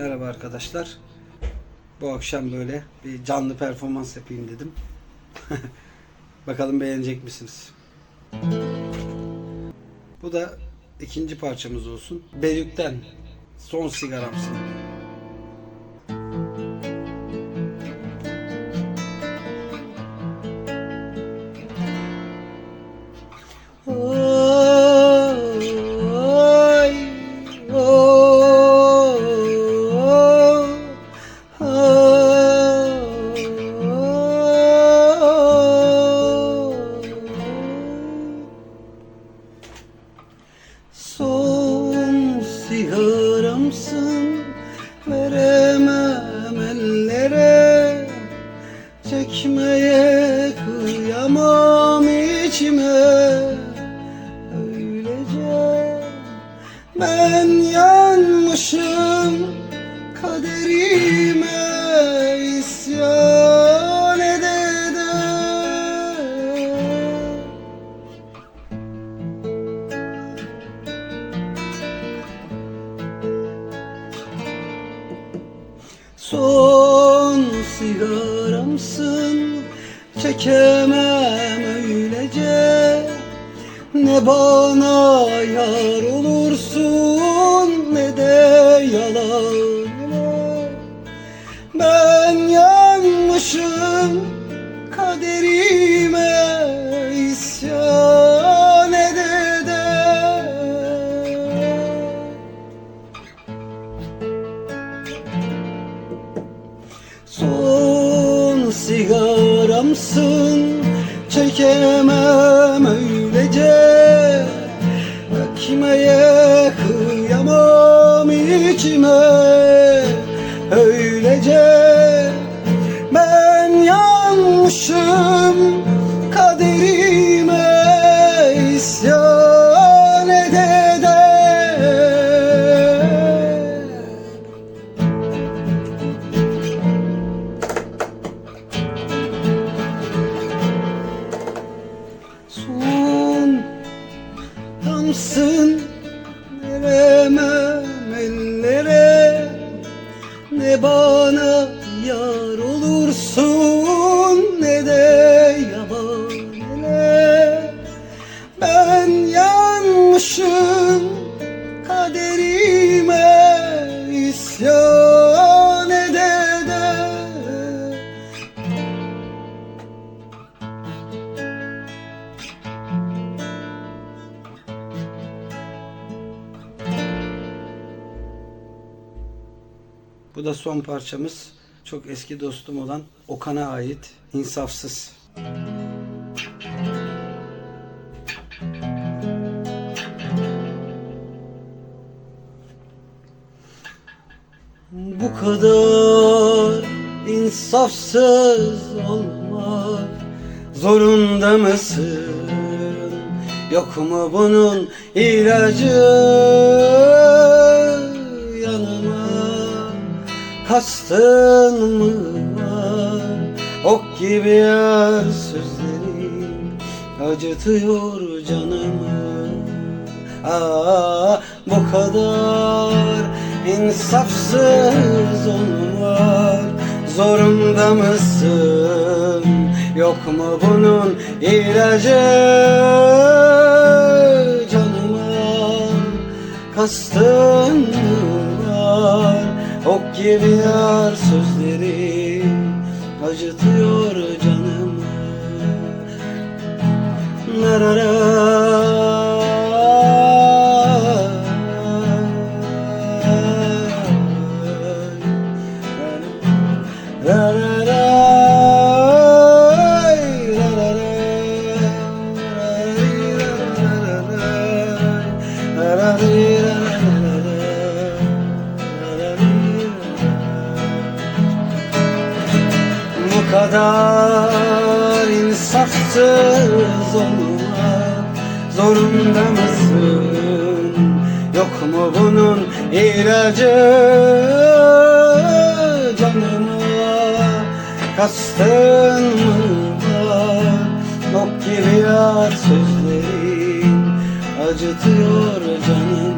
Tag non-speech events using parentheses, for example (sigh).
Merhaba arkadaşlar. Bu akşam böyle bir canlı performans yapayım dedim. (laughs) Bakalım beğenecek misiniz? Bu da ikinci parçamız olsun. Berük'ten Son Sigaramsın. Ben yanmışım kaderime isyan ede. Son sigaramsın Çekemem öylece Ne bana yar olursun Ne de yalan ile Ben yanmışım Kaderime isyan ede de. Son sigaramsın Çekemem öylece Ekmeye kıyamam içime damsın veremem ellere Ne bana yar olursun Bu da son parçamız. Çok eski dostum olan Okan'a ait İnsafsız. Bu kadar insafsız olmak zorunda mısın? Yok mu bunun ilacı Kastın mı var? Ok gibi yer sözlerin acıtıyor canımı. Aa, bu kadar insafsız olmak zorunda mısın? Yok mu bunun ilacı canıma? Kastın mı var? Ok gibi yar sözleri acıtıyor canımı. Bu kadar insafsız olmak zorunda mısın? Yok mu bunun ilacı canıma? Kastın mı var? Ok gibi yar sözlerin acıtıyor canımı.